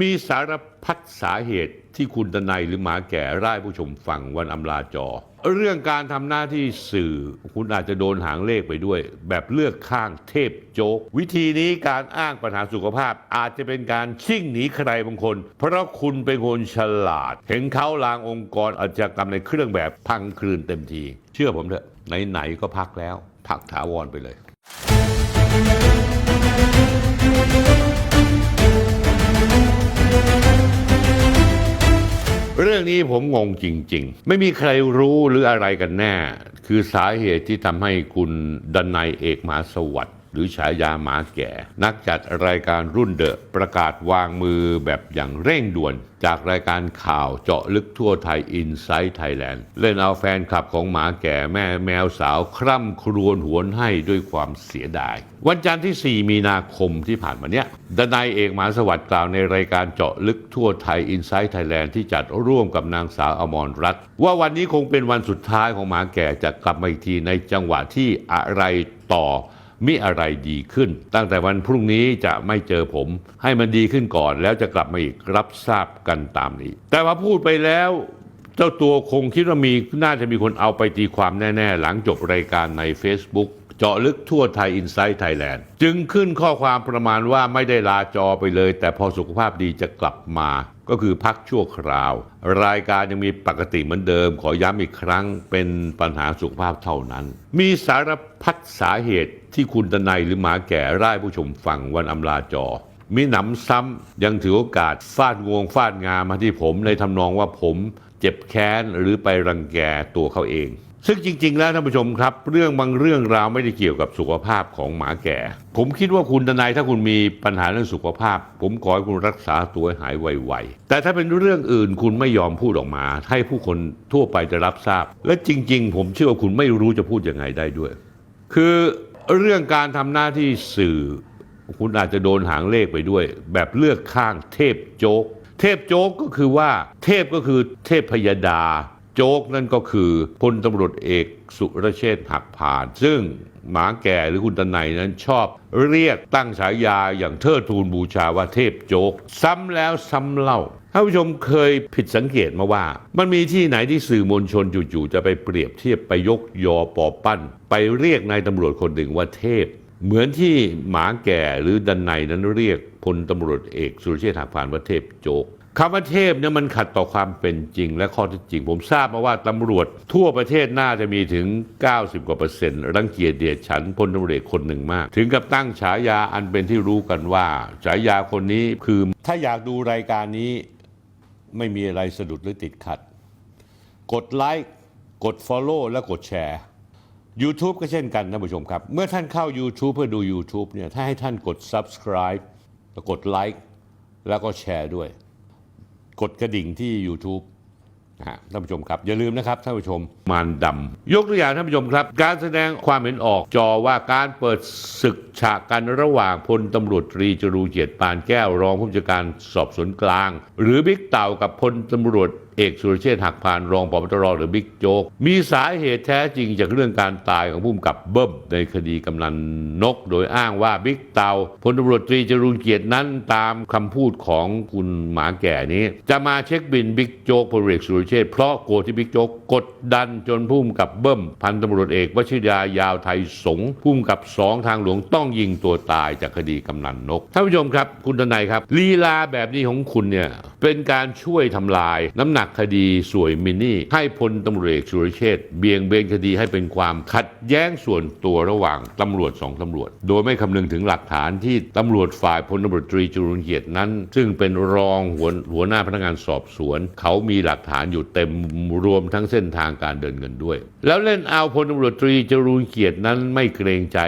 มีสารพัดสาเหตุที่คุณตนายหรือหมาแก่ร่ายผู้ชมฟังวันอำลาจอ เรื่องการทำหน้าที่สื่อคุณอาจจะโดนหางเลขไปด้วย แบบเลือกข้างเทพโจ๊ก วิธีนี้การอ้างปัญหาสุขภาพ อาจจะเป็นการชิ่งหนีใครบางคน เพราะคุณเป็นคนฉลาด เห็นเขาลางองค์กรอาชญากรรมในเครื่องแบบพังคลืนเต็มที เชื่อผมเถอะไหนๆก็พักแล้ว พักถาวรไปเลย เรื่องนี้ผมงงจริง ๆ ไม่มีใครรู้หรืออะไรกันแน่ คือสาเหตุที่ทำให้คุณดันไนยเอกมาสวัสด์ หรือฉายาหมาแก่ นักจัดรายการรุ่นเดอะประกาศวางมือแบบอย่างเร่งด่วน จากรายการข่าวเจาะลึกทั่วไทย i n s i ซ e Thailand เล่นเอาแฟนคลับของหมาแก่แม่แมวสาวคร่ำครวญหวนให้ด้วยความเสียดาย วันจันทร์ที่ 4 มีนาคมที่ผ่านมาเนี้ยดนายเอกหมาสวัสดิ์กล่าวในรายการเจาะลึกทั่วไทย i n s i ซ e Thailand ที่จัดร่วมกับนางสาวอมรรัตน์ว่าวันนี้คงเป็นวันสุดท้ายของหมาแก่จะกลับมาอีกทีในจังหวะที่อะไรต่อ มิอะไรดีขึ้น ตั้งแต่วันพรุ่งนี้จะไม่เจอผม ให้มันดีขึ้นก่อน แล้วจะกลับมาอีกรับทราบกันตามนี้ แต่ว่าพูดไปแล้วเจ้าตัวคงคิดว่ามีน่าจะมีคนเอาไปตีความแน่ ๆ หลังจบรายการใน Facebook เจาะลึกทั่วไทย i n s i ซ e Thailand จึงขึ้นข้อความประมาณว่าไม่ได้ลาจอไปเลย แต่พอสุขภาพดีจะกลับมา ก็คือพักชั่วคราว รายการยังมีปกติเหมือนเดิม ขอย้ำอีกครั้งเป็นปัญหาสุขภาพเท่านั้น มีสารพัดสาเหตุที่คุณตนายหรือหมาแก่ร่ายผู้ชมฟังวันอำลาจอมีหนำซ้ำยังถือโอกาสฟาดงวงฟาดงามาที่ผมในทำนองว่าผมเจ็บแค้นหรือไปรังแกตัวเขาเอง ซึ่งจริง ๆ แล้วท่านผู้ชมครับ เรื่องบางเรื่องราวไม่ได้เกี่ยวกับสุขภาพของหมาแก่ ผมคิดว่าคุณทนายถ้าคุณมีปัญหาเรื่องสุขภาพ ผมขอให้คุณรักษาตัวให้หายไวๆแต่ถ้าเป็นเรื่องอื่นคุณไม่ยอมพูดออกมา ให้ผู้คนทั่วไปจะรับทราบ และจริง ๆ ผมเชื่อว่าคุณไม่รู้จะพูดยังไงได้ด้วย คือเรื่องการทำหน้าที่สื่อ คุณอาจจะโดนหางเลขไปด้วย แบบเลือกข้างเทพโจ๊ก เทพโจ๊กก็คือว่า เทพก็คือเทพพยดา โจ๊กนั่นก็คือพลตำรวจเอกสุรเชษฐ์หักผ่าน ซึ่งหมาแก่หรือคุณตนไหนนั้นชอบเรียกตั้งฉายาอย่างเทิดทูนบูชาว่าเทพโจ๊ก ซ้ำแล้วซ้ำเล่าท่านผู้ชมเคยผิดสังเกตมาว่า มันมีที่ไหนที่สื่อมวลชนจู่ๆจะไปเปรียบเทียบไปยกยอปอปั้น ไปเรียกนายตำรวจคนหนึ่งว่าเทพ เหมือนที่หมาแก่หรือดันไนนั้นเรียกพลตำรวจเอกสุรเชษฐ์หักพานว่าเทพโจก คำว่าเทพเนี่ยมันขัดต่อความเป็นจริง และข้อท็จจริง ผมทราบมาว่าตำรวจทั่วประเทศน่าจะมีถึง 90 กว่าเปอร์เซ็นต์รังเกียจเดียดฉันพลตำรวจคนหนึ่งมาก ถึงกับตั้งฉายาอันเป็นที่รู้กันว่า ฉายาคนนี้คือถ้าอยากดูรายการนี้ไม่มีอะไรสะดุดหรือติดขัด กดไลค์กด Follow และกดแชร์ YouTube ก็เช่นกันท่านผู้ชมครับ เมื่อท่านเข้า YouTube เพื่อดู YouTube เนี่ยถ้าให้ท่านกด Subscribe แล้วกดไลค์แล้วก็แชร์ด้วย กดกระดิ่งที่ YouTube นะฮะท่านผู้ชมครับ อย่าลืมนะครับท่านผู้ชมมารดำยกตัวอย่างท่านผู้ชมครับ การแสดงความเห็นออกจอว่าการเปิดศึกฉากกันระหว่างพลตำรวจตรีจรูเกียรติปานแก้วรองผู้จัดการสอบสวนกลาง หรือบิ๊กเต่ากับพลตำรวจ เอกสุรเชษฐ์หักพานรองปปตรหรือบิ๊กโจ๊กมีสาเหตุแท้จริงจากเรื่องการตายของผู้กำกับเบิ้มในคดีกำนันนก โดยอ้างว่าบิ๊กเตาพลตำรวจตรีจรูญเกียรตินั้นตามคำพูดของคุณหมาแก่นี้ จะมาเช็คบินบิ๊กโจ๊กพลเอกสุรเชษฐ์เพราะโกรธที่บิ๊กโจ๊กกดดันจนผู้กำกับเบิ้มพันตำรวจเอกวชิรยายาวไทยสงผู้กำกับสองทางหลวงต้องยิงตัวตายจากคดีกำนันนกท่านผู้ชมครับ คุณทนายครับลีลาแบบนี้ของคุณเนี่ย เป็นการช่วยทำลาย น้ำหนักคดีสวยมินี่ ให้พลตำรวจเอกสุรเชษเบี่ยงเบนคดีให้เป็นความขัดแย้งส่วนตัวระหว่างตำรวจสองตำรวจ โดยไม่คำนึงถึงหลักฐานที่ตำรวจฝ่ายพลตำรวจตรีจรูญเกียรตินั้น ซึ่งเป็นรองหัวหัวหน้าพนักงานสอบสวน เขามีหลักฐานอยู่เต็มรวมทั้งเส้นทางการเดินเงินด้วย แล้วเล่นเอาพลตำรวจตรีจรูญเกียรตินั้นไม่เกรงใจ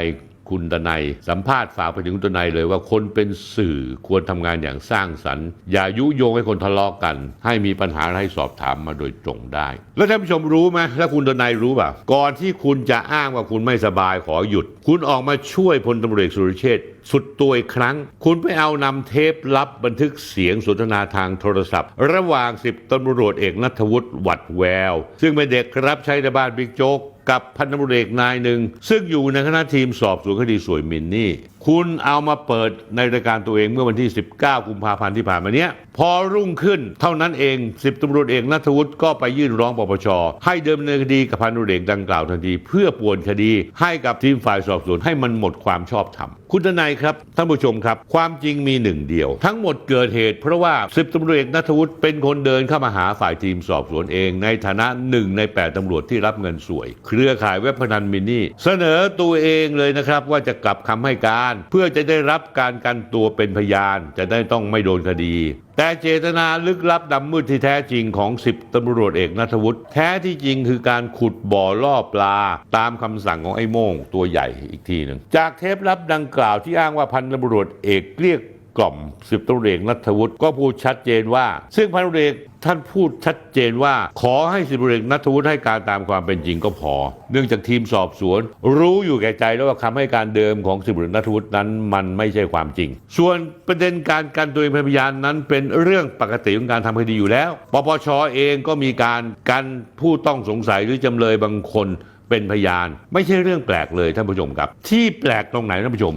คุณตนายสัมภาษณ์ฝากไปถึงคุณตนายเลยว่าคนเป็นสื่อควรทำงานอย่างสร้างสรรค์ อย่ายุโยงให้คนทะเลาะกกัน ให้มีปัญหาอะให้สอบถามมาโดยตรงได้ แล้วท่านผู้ชมรู้ไหมแล้วคุณตนายรู้ป่ะก่อนที่คุณจะอ้างว่าคุณไม่สบายขอหยุด คุณออกมาช่วยพลตำรวจสุรเชษฐ์ สุดตัวอีกครั้ง คุณไปเอานำเทปลับบันทึกเสียงสนทนาทางโทรศัพท์ ระหว่างสิบตำรวจเอกนัทวุฒิหวัดแวว ซึ่งเป็นเด็กรับใช้ในบ้านบิ๊กโจ๊กกับพันตำรวจเอกนายหนึ่ง ซึ่งอยู่ในคณะทีมสอบสวนคดีสวยมินนี่ คุณเอามาเปิดในรายการตัวเองเมื่อวันที่ 19 กุมภาพันธ์ที่ผ่านมาเนี้ย พอรุ่งขึ้นเท่านั้นเองสิบตำรวจเอกนัทวุฒิก็ไปยื่นร้องปปชให้เดิมเนินคดีกับพันตำรวจเอกดังกล่าวทันที เพื่อป่วนคดีให้กับทีมฝ่ายสอบสวนให้มันหมดความชอบธรรมคุณทนายครับท่านผู้ชมครับ ความจริงมีหนึ่งเดียว ทั้งหมดเกิดเหตุเพราะว่าสิบตำรวจเอกนัทวุฒิเป็นคนเดินเข้ามาหาฝ่ายทีมสอบสวนเอง ในฐานะหนึ่งในแปดตำรวจที่รับเงินสวย เครือข่ายเว็บพนันมินนี่ เสนอตัวเองเลยนะครับว่าจะกลับคำให้การเพื่อจะได้รับการกันตัวเป็นพยาน จะได้ต้องไม่โดนคดี แต่เจตนาลึกลับดำมืดที่แท้จริงของสิบตำรวจเอกนัทวุฒิแท้ที่จริงคือการขุดบ่อล่อปลา ตามคำสั่งของไอ้โม่งตัวใหญ่อีกทีหนึ่งจากเทปลับดังกล่าวที่อ้างว่าพันตำรวจเอกเกลี้ยกล่อมสิบตำรวจเอกนัทวุฒิก็พูดชัดเจนว่า ซึ่งพันตำรวจเอก ท่านพูดชัดเจนว่า ขอให้สิบเอกนัทวุฒิให้การตามความเป็นจริงก็พอ เนื่องจากทีมสอบสวน รู้อยู่แก่ใจแล้วว่าคำให้การเดิมของสิบเอกนัทวุฒินั้นมันไม่ใช่ความจริง ส่วนประเด็นการกันตัวเองเป็นพยานนั้นเป็นเรื่องปกติของการทำคดีอยู่แล้ว ปปชเองก็มีการกันผู้ต้องสงสัยหรือจำเลยบางคนเป็นพยาน ไม่ใช่เรื่องแปลกเลยท่านผู้ชมครับ ที่แปลกตรงไหนท่านผู้ชม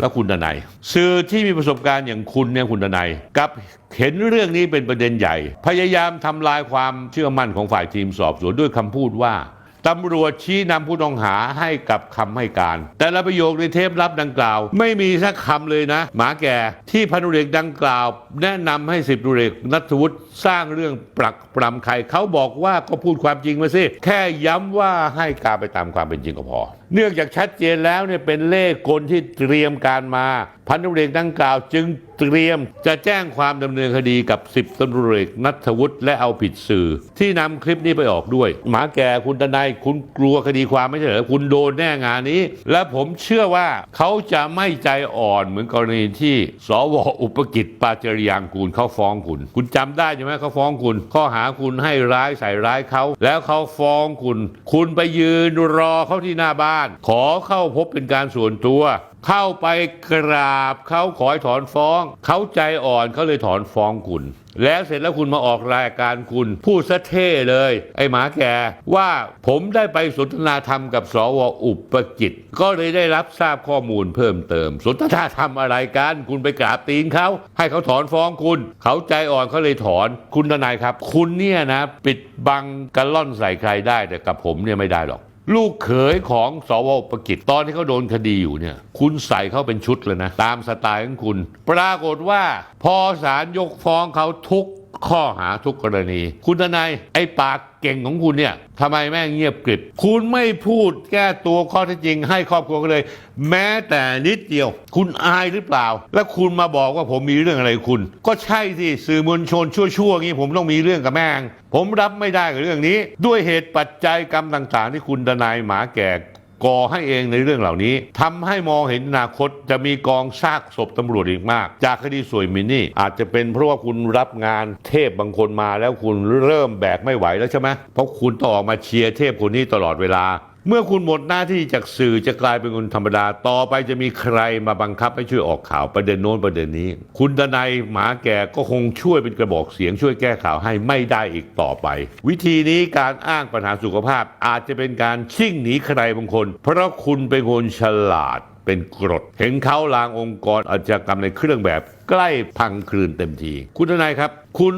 แล้วคุณดนัยสื่อที่มีประสบการณ์อย่างคุณเนี่ยคุณดนัยกับเห็นเรื่องนี้เป็นประเด็นใหญ่ พยายามทำลายความเชื่อมั่นของฝ่ายทีมสอบสวนด้วยคำพูดว่าตำรวจชี้นำผู้ต้องหาให้กับคำให้การ แต่ละประโยคในเทปลับดังกล่าว ไม่มีสักคำเลยนะ หมาแก่ที่พันุเรกดังกล่าว แนะนำให้สิบตุเรกนัทวุฒิสร้างเรื่องปรักปรำใครเขาบอกว่าก็พูดความจริงมาสิ แค่ย้ำว่าให้การไปตามความเป็นจริงก็พอ เนื่องจากชัดเจนแล้วเนี่ยเป็นเลขกลที่เตรียมการมา พันตำรวจเอกดังกล่าว จึงเตรียมจะแจ้งความดำเนินคดีกับ10ตำรวจเอกนัทวุฒิและเอาผิดสื่อ ที่นำคลิปนี้ไปออกด้วย หมาแก่คุณตนายคุณกลัวคดีความไม่ใช่เหรอคุณโดนแน่งานนี้ และผมเชื่อว่าเขาจะไม่ใจอ่อนเหมือนกรณีที่สวอุปกิจปาจริยางกูลเขาฟ้องคุณ คุณจำได้ใช่ไหมเขาฟ้องคุณ ข้อหาคุณให้ร้ายใส่ร้ายเขาแล้วเขาฟ้องคุณ คุณไปยืนรอเขาที่หน้าบ้านขอเข้าพบเป็นการส่วนตัว เข้าไปกราบเขาขอให้ถอนฟ้อง เขาใจอ่อนเขาเลยถอนฟ้องคุณ แล้วเสร็จแล้วคุณมาออกรายการคุณพูดซะเท่เลย ไอ้หมาแกว่าผมได้ไปสนทนาธรรมกับสวอุปกิจ ก็เลยได้รับทราบข้อมูลเพิ่มเติม สนทนาธรรมอะไรกันคุณไปกราบตีนเขาให้เขาถอนฟ้องคุณ เขาใจอ่อนเขาเลยถอนคุณทนายครับ คุณเนี่ยนะ ปิดบังกระล่อนใส่ใครได้แต่กับผมเนี่ยไม่ได้หรอก ลูกเขยของสวประกิจตอนที่เขาโดนคดีอยู่เนี่ย คุณใส่เขาเป็นชุดเลยนะ ตามสไตล์ของคุณ ปรากฏว่า พอศาลยกฟ้องเขาทุก ข้อหาทุกกรณี คุณทนายไอ้ปากเก่งของคุณเนี่ยทำไมแม่งเงียบกริบ คุณไม่พูดแก้ตัวข้อเท็จจริงให้ครอบครัวกันเลย แม้แต่นิดเดียว คุณอายหรือเปล่า แล้วคุณมาบอกว่าผมมีเรื่องอะไรคุณ ก็ใช่สิสื่อมวลชนชั่วๆงี้ผมต้องมีเรื่องกับแม่ง ผมรับไม่ได้กับเรื่องนี้ ด้วยเหตุปัจจัยกรรมต่างๆ ที่คุณทนายหมาแก่ ก่อให้เองในเรื่องเหล่านี้ทำให้มองเห็นอนาคตจะมีกองซากศพตำรวจอีกมาก จากคดีสวยมินนี่ อาจจะเป็นเพราะว่าคุณรับงานเทพบางคนมาแล้วคุณเริ่มแบกไม่ไหวแล้วใช่ไหมเพราะคุณต้องออกมาเชียร์เทพคนนี้ตลอดเวลา เมื่อคุณหมดหน้าที่จากสื่อจะกลายเป็นคนธรรมดา ต่อไปจะมีใครมาบังคับให้ช่วยออกข่าวประเด็นโน้นประเด็นนี้ คุณดนายหมาแก่ก็คงช่วยเป็นกระบอกเสียงช่วยแก้ข่าวให้ไม่ได้อีกต่อไป วิธีนี้การอ้างปัญหาสุขภาพอาจจะเป็นการชิ่งหนีใครบางคน เพราะคุณเป็นคนฉลาดเป็นกรด เห็นเขาลางองค์กรอาชญากรรมในเครื่องแบบใกล้พังคลืนเต็มที คุณทนายครับ คุณ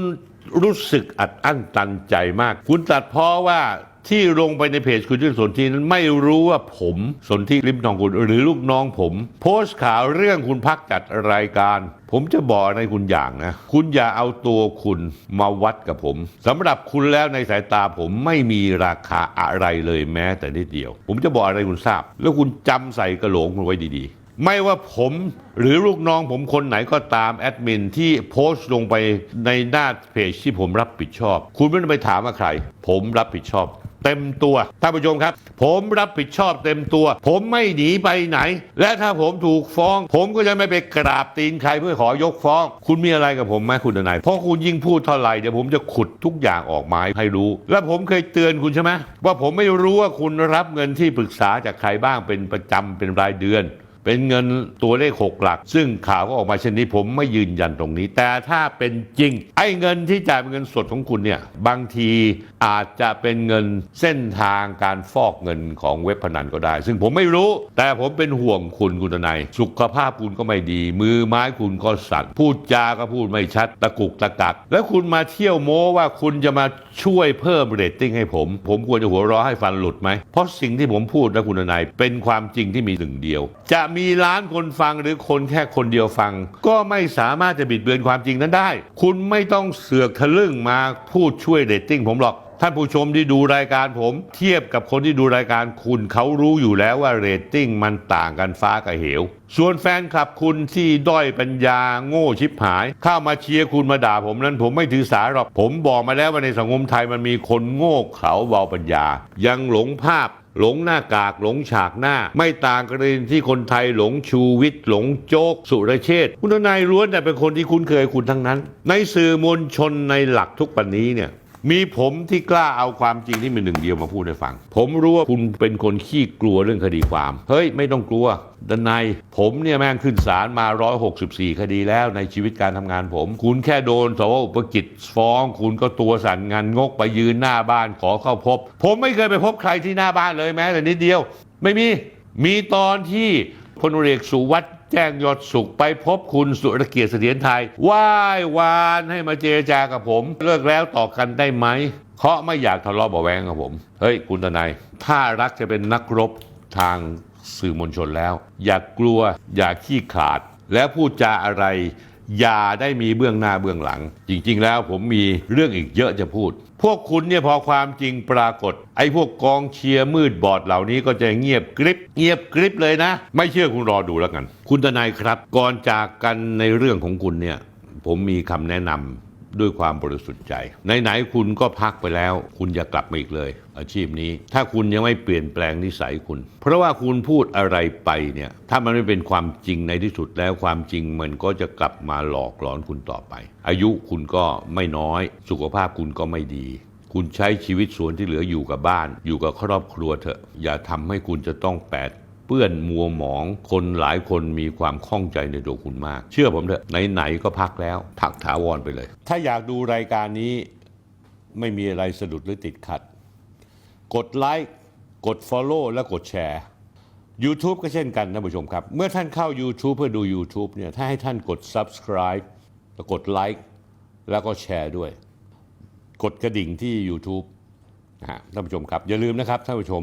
รู้สึกอัดอั้นตันใจมาก คุณตัดเพ้อว่า ที่ลงไปในเพจคุณชื่อสนทีนั้นไม่รู้ว่าผมสนที่ริมทองคุณหรือลูกน้องผม โพสต์ข่าวเรื่องคุณพักจัดรายการ ผมจะบอกในคุณอย่างนะ คุณอย่าเอาตัวคุณมาวัดกับผมสำหรับคุณแล้วในสายตาผมไม่มีราคาอะไรเลยแม้แต่นิดเดียว ผมจะบอกอะไรคุณทราบ แล้วคุณจำใส่กระโหลกมันไว้ดีๆ ไม่ว่าผมหรือลูกน้องผมคนไหนก็ตามแอดมินที่โพสต์ลงไปในหน้าเพจที่ผมรับผิดชอบ คุณไม่ต้องไปถามว่าใคร ผมรับผิดชอบ เต็มตัวท่านผู้ชมครับ ผมรับผิดชอบเต็มตัว ผมไม่หนีไปไหน และถ้าผมถูกฟ้อง ผมก็จะไม่ไปกราบตีนใครเพื่อขอยกฟ้อง คุณมีอะไรกับผมไหมคุณนายเพราะคุณยิ่งพูดเท่าไหร่เดี๋ยวผมจะขุดทุกอย่างออกมาให้รู้ และผมเคยเตือนคุณใช่ไหมว่าผมไม่รู้ว่าคุณรับเงินที่ปรึกษาจากใครบ้างเป็นประจำเป็นรายเดือน เป็นเงินตัวเลขหกหลัก ซึ่งข่าวก็ออกมาเช่นนี้ผมไม่ยืนยันตรงนี้ แต่ถ้าเป็นจริง ไอ้เงินที่จ่ายเป็นเงินสดของคุณเนี่ยบางทีอาจจะเป็นเงินเส้นทางการฟอกเงินของเว็บพนันก็ได้ ซึ่งผมไม่รู้ แต่ผมเป็นห่วงคุณคุณนายสุขภาพคุณก็ไม่ดี มือไม้คุณก็สั่นพูดจาก็พูดไม่ชัดตะกุกตะกัก แล้วคุณมาเที่ยวโม้ว่าคุณจะมาช่วยเพิ่มเรตติ้งให้ผม ผมควรจะหัวเราะให้ฟันหลุดไหมเพราะสิ่งที่ผมพูดนะคุณนายเป็นความจริงที่มีหนึ่งเดียว จะมีล้านคนฟังหรือคนแค่คนเดียวฟัง ก็ไม่สามารถจะบิดเบือนความจริงนั้นได้ คุณไม่ต้องเสือกทะลึ่งมาพูดช่วยเรตติ้งผมหรอกท่านผู้ชมที่ดูรายการผม เทียบกับคนที่ดูรายการคุณเขารู้อยู่แล้วว่าเรตติ้งมันต่างกันฟ้ากับเหว ส่วนแฟนคลับคุณที่ด้อยปัญญาโง่ชิบหาย เข้ามาเชียร์คุณมาด่าผมนั้นผมไม่ถือสาหรอกผมบอกมาแล้วว่าในสังคมไทยมันมีคนโง่เขลาเบาปัญญา ยังหลงภาพ หลงหน้ากากหลงฉากหน้า ไม่ต่างกรณีที่คนไทยหลงชูวิทย์หลงโจกสุรเชษคุณทนายล้วนแต่เป็นคนที่คุ้นเคยคุณทั้งนั้น ในสื่อมวลชนในหลักทุกปันนี้เนี่ย มีผมที่กล้าเอาความจริงที่มีหนึ่งเดียวมาพูดให้ฟัง ผมรู้ว่าคุณเป็นคนขี้กลัวเรื่องคดีความ เฮ้ย ไม่ต้องกลัวดนายผมเนี่ยแม่งขึ้นศาลมา 164 คดีแล้วในชีวิตการทำงานผม คุณแค่โดนสวอุปกิจฟ้อง คุณก็ตัวสั่นงานงกไปยืนหน้าบ้านขอเข้าพบ ผมไม่เคยไปพบใครที่หน้าบ้านเลยแม้แต่นิดเดียว ไม่มีมีตอนที่พลเอกสุวัสด์ แจ้งยอดสุขไปพบคุณสุรเกียรติเสถียรไทยไหว้วานให้มาเจรจากับผม เลิกแล้วต่อกันได้ไหมเพราะไม่อยากทะเลาะเบาแวงกับผม เฮ้ย คุณทนายถ้ารักจะเป็นนักรบทางสื่อมวลชนแล้ว อย่ากกลัวอย่าขี้ขลาด แล้วพูดจาอะไร อย่าได้มีเบื้องหน้าเบื้องหลัง จริง ๆ แล้วผมมีเรื่องอีกเยอะจะพูด พวกคุณเนี่ยพอความจริงปรากฏ ไอ้พวกกองเชียร์มืดบอดเหล่านี้ก็จะเงียบกริบ เงียบกริบเลยนะ ไม่เชื่อคุณรอดูแล้วกัน คุณทนายครับ ก่อนจากกันในเรื่องของคุณเนี่ย ผมมีคำแนะนำ ด้วยความบริสุทธิ์ใจไหนๆคุณก็พักไปแล้ว คุณอย่ากลับมาอีกเลย อาชีพนี้ ถ้าคุณยังไม่เปลี่ยนแปลงนิสัยคุณ เพราะว่าคุณพูดอะไรไปเนี่ยถ้ามันไม่เป็นความจริงในที่สุดแล้วความจริงมันก็จะกลับมาหลอกหลอนคุณต่อไป อายุคุณก็ไม่น้อย สุขภาพคุณก็ไม่ดีคุณใช้ชีวิตส่วนที่เหลืออยู่กับบ้าน อยู่กับครอบครัวเถอะ อย่าทำให้คุณจะต้องแปด เปื้อนมัวหมอง คนหลายคนมีความข้องใจในตัวคุณมาก เชื่อผมเถอะไหนๆก็พักแล้วพักถาวรไปเลย ถ้าอยากดูรายการนี้ไม่มีอะไรสะดุดหรือติดขัด กดไลค์กด Follow และกดแชร์ YouTube ก็เช่นกันท่านผู้ชมครับ เมื่อท่านเข้า YouTube เพื่อดู YouTube เนี่ยถ้าให้ท่านกด Subscribe แล้วกดไลค์แล้วก็แชร์ด้วย กดกระดิ่งที่ YouTube นะฮะท่านผู้ชมครับ อย่าลืมนะครับท่านผู้ชม